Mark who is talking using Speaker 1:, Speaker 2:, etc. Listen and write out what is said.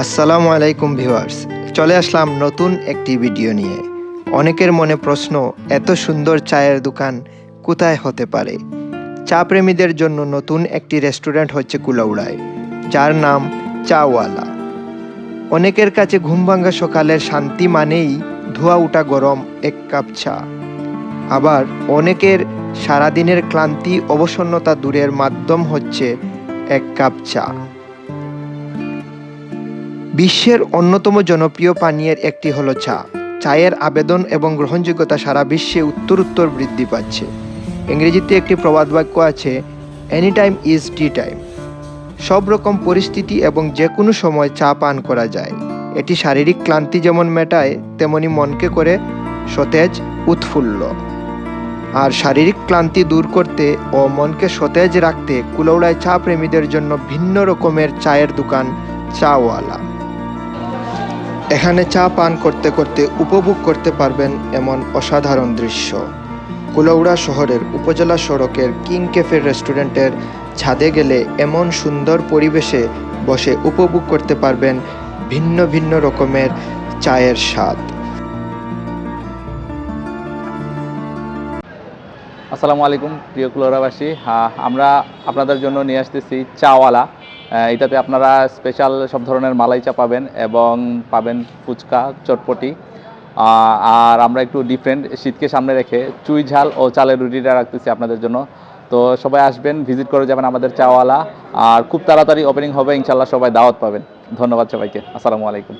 Speaker 1: আসসালামু আলাইকুম ভিউয়ার্স। চলে আসলাম নতুন একটি ভিডিও নিয়ে। অনেকের মনে প্রশ্ন, এত সুন্দর চায়ের দোকান কোথায় হতে পারে? চা প্রেমীদের জন্য নতুন একটি রেস্টুরেন্ট হচ্ছে কুলাউড়ায়, যার নাম চাওয়ালা। অনেকের কাছে ঘুম ঘুমভাঙ্গা সকালের শান্তি মানেই ধোয়া উঠা গরম এক কাপ চা। আবার অনেকের সারাদিনের ক্লান্তি, অবসন্নতা দূরের মাধ্যম হচ্ছে এক কাপ চা। বিশ্বের অন্যতম জনপ্রিয় পানীয়ের একটি হলো চা। চায়ের আবেদন এবং গ্রহণযোগ্যতা সারা বিশ্বে উত্তর উত্তর বৃদ্ধি পাচ্ছে। ইংরেজিতে একটি প্রবাদ বাক্য আছে any time is tea time সব রকম পরিস্থিতি এবং যে কোনো সময় চা পান করা যায়। এটি শারীরিক ক্লান্তি যেমন মেটায়, তেমনি মনকে করে সতেজ, উৎফুল্ল। আর শারীরিক ক্লান্তি দূর করতে ও মনকে সতেজ রাখতে কুলৌড়ায় চা প্রেমীদের জন্য ভিন্ন রকমের চায়ের দোকান চাওয়ালা। এখানে চা পান করতে করতে উপভোগ করতে পারবেন এমন অসাধারণ দৃশ্য। কুলৌড়া শহরের উপজেলা সড়কের কিং ক্যাফে রেস্টুরেন্টের ছাদে গেলে এমন সুন্দর পরিবেশে বসে উপভোগ করতে পারবেন ভিন্ন ভিন্ন রকমের চায়ের স্বাদ।
Speaker 2: আসসালামু আলাইকুম প্রিয় কুলৌড়াবাসী। হ্যাঁ, আমরা আপনাদের জন্য নিয়ে আসতেছি চাওয়ালা। এটাতে আপনারা স্পেশাল সব ধরনের মালাই চা পাবেন এবং পাবেন ফুচকা, চটপটি আর আমরা একটু ডিফারেন্ট শীতকে সামনে রেখে চুই ঝাল ও চালের রুটিটা রাখতেছি আপনাদের জন্য। তো সবাই আসবেন ভিজিট করে যাবেন আমাদের চাওয়ালা, আর খুব তাড়াতাড়ি ওপেনিং হবে ইনশাল্লাহ সবাই দাওয়াত পাবেন। ধন্যবাদ সবাইকে। আসসালামু আলাইকুম।